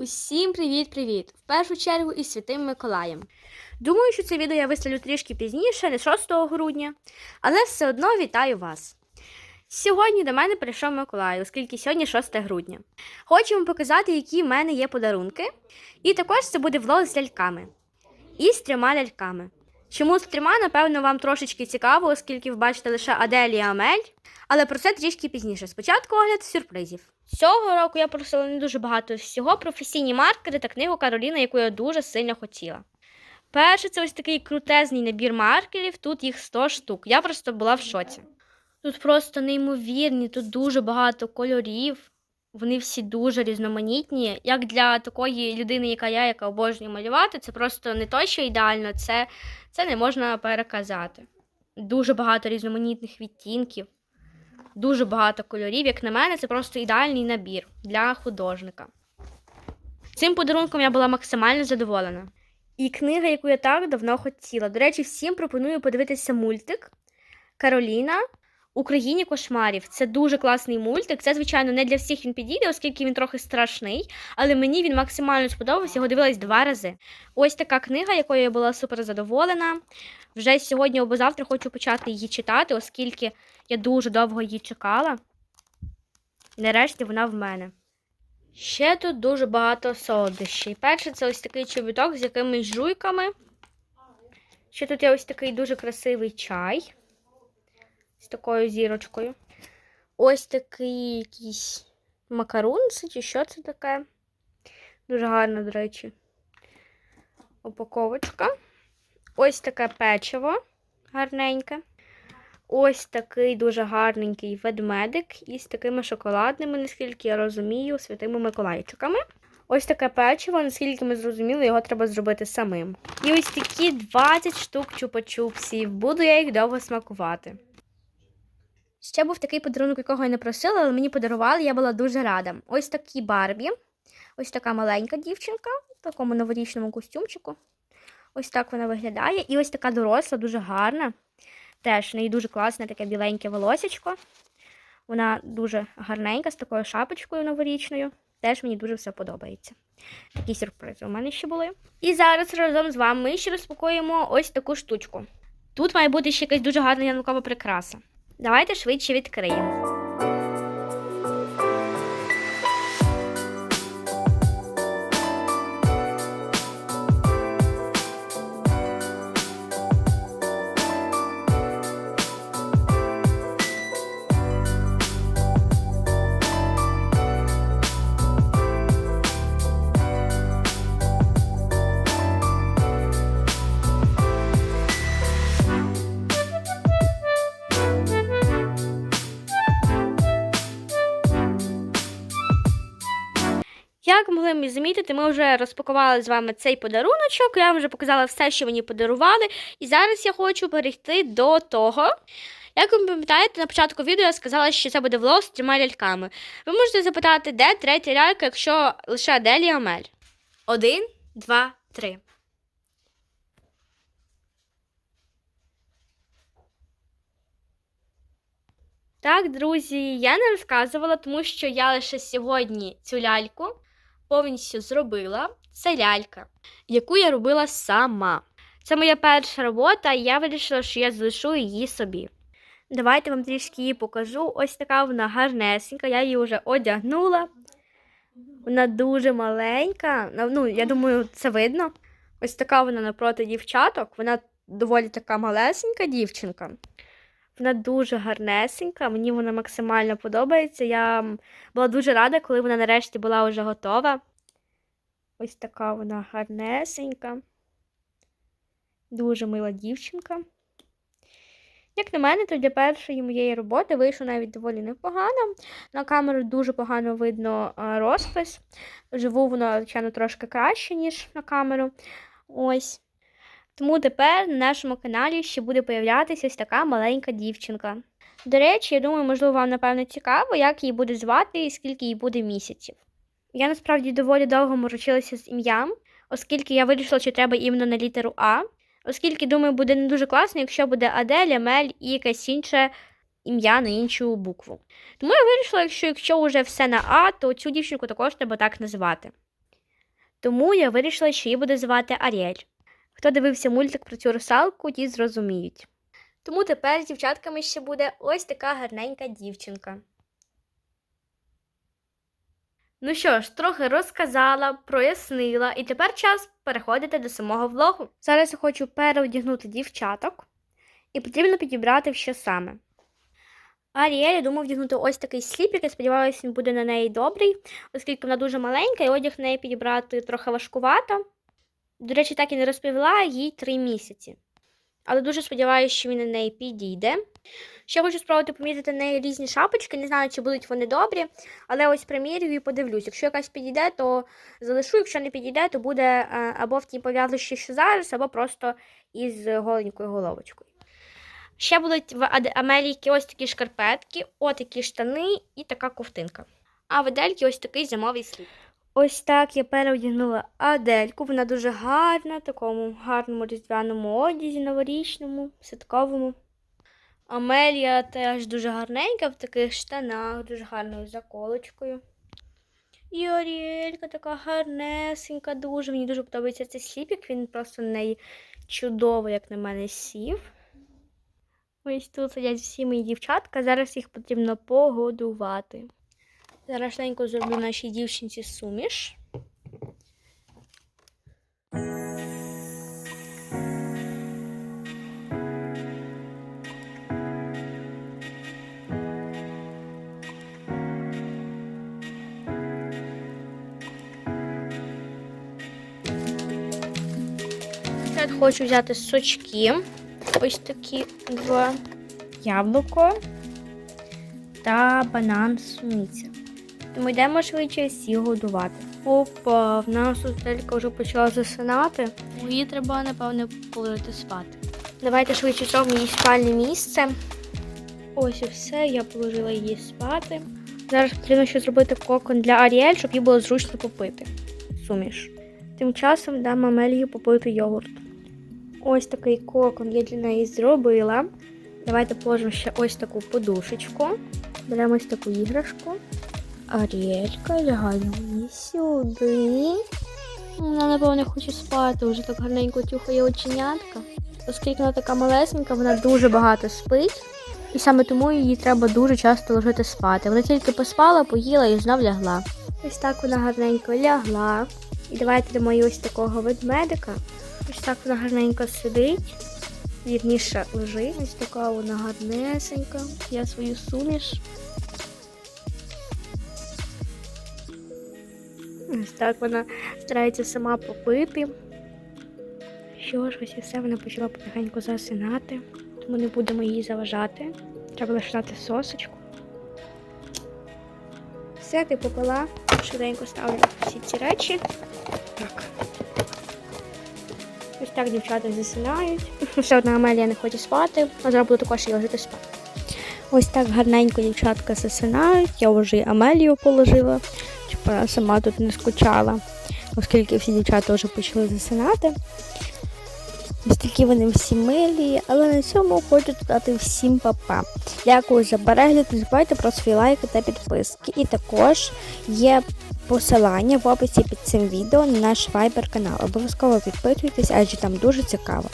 Усім привіт-привіт! В першу чергу із Святим Миколаєм. Думаю, що це відео я виставлю трішки пізніше, не 6 грудня, але все одно вітаю вас. Сьогодні до мене прийшов Миколай, оскільки сьогодні 6 грудня. Хочу вам показати, які в мене є подарунки. І також це буде влог з ляльками. І з трьома ляльками. Чому з трьома, напевно, вам трошечки цікаво, оскільки ви бачите лише Адель і Амель. Але про це трішки пізніше. Спочатку огляд сюрпризів. Цього року я просила не дуже багато всього професійні маркери та книгу Кароліна, яку я дуже сильно хотіла. Перше, це ось такий крутезний набір маркерів, тут їх 100 штук. Я просто була в шоці. Тут просто неймовірні, тут дуже багато кольорів. Вони всі дуже різноманітні. Як для такої людини, яка я, яка обожнює малювати, це просто не то, що ідеально, це, це не можна переказати. Дуже багато різноманітних відтінків, дуже багато кольорів. Як на мене, це просто ідеальний набір для художника. Цим подарунком я була максимально задоволена. І книга, яку я так давно хотіла. До речі, всім пропоную подивитися мультик Кароліна Україні кошмарів. Це дуже класний мультик. Це, звичайно, не для всіх він підійде, оскільки він трохи страшний, але мені він максимально сподобався. Його дивилась два рази. Ось така книга, якою я була супер задоволена. Вже сьогодні або завтра хочу почати її читати, оскільки я дуже довго її чекала. Нарешті вона в мене. Ще тут дуже багато солодощів. Перше, це ось такий чобіток з якимись жуйками. Ще тут є ось такий дуже красивий чай з такою зірочкою. Ось такий якийсь макарон, це чи що це таке? Дуже гарно, до речі. Упаковочка. Ось таке печиво гарненьке. Ось такий дуже гарненький ведмедик із такими шоколадними, наскільки я розумію, святими Миколайчиками. Ось таке печиво, наскільки ми зрозуміли, його треба зробити самим. І ось такі 20 штук чупа-чупсів. Буду я їх довго смакувати. Ще був такий подарунок, якого я не просила, але мені подарували, я була дуже рада. Ось такі Барбі, ось така маленька дівчинка в такому новорічному костюмчику. Ось так вона виглядає. І ось така доросла, дуже гарна. Теж в неї дуже класне таке біленьке волосечко. Вона дуже гарненька, з такою шапочкою новорічною. Теж мені дуже все подобається. Такі сюрпризи у мене ще були. І зараз разом з вами ми ще розпакуємо ось таку штучку. Тут має бути ще якась дуже гарна янкова прикраса. Давайте швидше відкриємо. Як могли ми замітити, ми вже розпакували з вами цей подаруночок. Я вам вже показала все, що мені подарували. І зараз я хочу перейти до того. Як ви пам'ятаєте, на початку відео я сказала, що це буде влог з трьома ляльками. Ви можете запитати, де третя лялька, якщо лише Адель і Амель. Один, два, три. Так, друзі, я не розказувала, тому що я лише сьогодні цю ляльку повністю зробила. Це лялька, яку я робила сама. Це моя перша робота, і я вирішила, що я залишу її собі. Давайте вам трішки її покажу. Ось така вона гарнесенька, я її вже одягнула. Вона дуже маленька. Ну, я думаю, це видно. Ось така вона напроти дівчаток. Вона доволі така малесенька дівчинка. Вона дуже гарнесенька, мені вона максимально подобається. Я була дуже рада, коли вона нарешті була вже готова. Ось така вона гарнесенька. Дуже мила дівчинка. Як на мене, то для першої моєї роботи вийшло навіть доволі непогано. На камеру дуже погано видно розпис. Живу воно, звичайно, трошки краще, ніж на камеру. Ось. Тому тепер на нашому каналі ще буде появлятися ось така маленька дівчинка. До речі, я думаю, можливо, вам напевно цікаво, як її буде звати і скільки їй буде місяців. Я насправді доволі довго морочилася з ім'ям, оскільки я вирішила, що треба іменно на літеру А, оскільки, думаю, буде не дуже класно, якщо буде Адель, Амель і якесь інше ім'я на іншу букву. Тому я вирішила, що якщо вже все на А, то цю дівчинку також треба так називати. Тому я вирішила, що її буде звати Аріель. Хто дивився мультик про цю русалку, ті зрозуміють. Тому тепер з дівчатками ще буде ось така гарненька дівчинка. Ну що ж, трохи розказала, прояснила, і тепер час переходити до самого влогу. Зараз я хочу переодягнути дівчаток, і потрібно підібрати що саме. Аріель, я думаю, вдягнути ось такий сліпік, я сподіваюся, він буде на неї добрий, оскільки вона дуже маленька, і одяг на неї підібрати трохи важкувато. До речі, так і не розповіла їй три місяці. Але дуже сподіваюся, що він на неї підійде. Ще хочу спробувати поміряти на неї різні шапочки. Не знаю, чи будуть вони добрі, але ось примірюю і подивлюсь. Якщо якась підійде, то залишу. Якщо не підійде, то буде е, або в тій пов'язочці, що зараз, або просто із голенькою головочкою. Ще будуть в Ад- ось такі шкарпетки, отакі штани і така ковтинка. А в Адельки ось такий зимовий слід. Ось так я переодягнула Адельку. Вона дуже гарна, в такому гарному різдвяному одязі, новорічному, святковому. Амелія теж дуже гарненька в таких штанах, дуже гарною заколочкою. І Оріелька така гарнесенька, дуже. Мені дуже подобається цей сліпік, він просто на неї чудово, як на мене, сів. Ось тут сидять всі мої дівчатка, зараз їх потрібно погодувати. Зараз швиденько зроблю нашій дівчинці суміш. Хочу взяти сочки. Ось такі два яблуко та банан суниця. Тому йдемо швидше всі годувати. Опа, в нас тут телька вже почала засинати. Її треба, напевне, положити спати. Давайте швидше зробимо її спальне місце. Ось і все, я положила її спати. Зараз потрібно ще зробити кокон для Аріель, щоб їй було зручно попити. Суміш. Тим часом дам Амелії попити йогурт. Ось такий кокон я для неї зробила. Давайте положимо ще ось таку подушечку. Беремо ось таку іграшку. Аріелька, лягай сюди. Вона, напевно, хоче спати, вже так гарненько тюхає оченятка. Оскільки вона така малесенька, вона дуже багато спить. І саме тому її треба дуже часто ложити спати. Вона тільки поспала, поїла і знов лягла. Ось так вона гарненько лягла. І давайте дамо їй ось такого ведмедика. Ось так вона гарненько сидить. Вірніше лежить. Ось така вона гарнесенька. Я свою суміш. Ось так вона старається сама попити. Що ж, ось і все, вона почала потихеньку засинати, тому не будемо їй заважати. Треба лише дати сосочку. Все, ти попила. Швиденько ставлю всі ці речі. Так. Ось так дівчата засинають. Все одна Амелія не хоче спати, а зараз буду також її ложити спати. Ось так гарненько дівчатка засинають. Я вже Амелію положила, сама тут не скучала, оскільки всі дівчата вже почали засинати. Такі вони всі милі, але на цьому хочу додати всім папа. Дякую за перегляд, не забувайте про свої лайки та підписки. І також є посилання в описі під цим відео на наш вайбер канал. Обов'язково підписуйтесь, адже там дуже цікаво.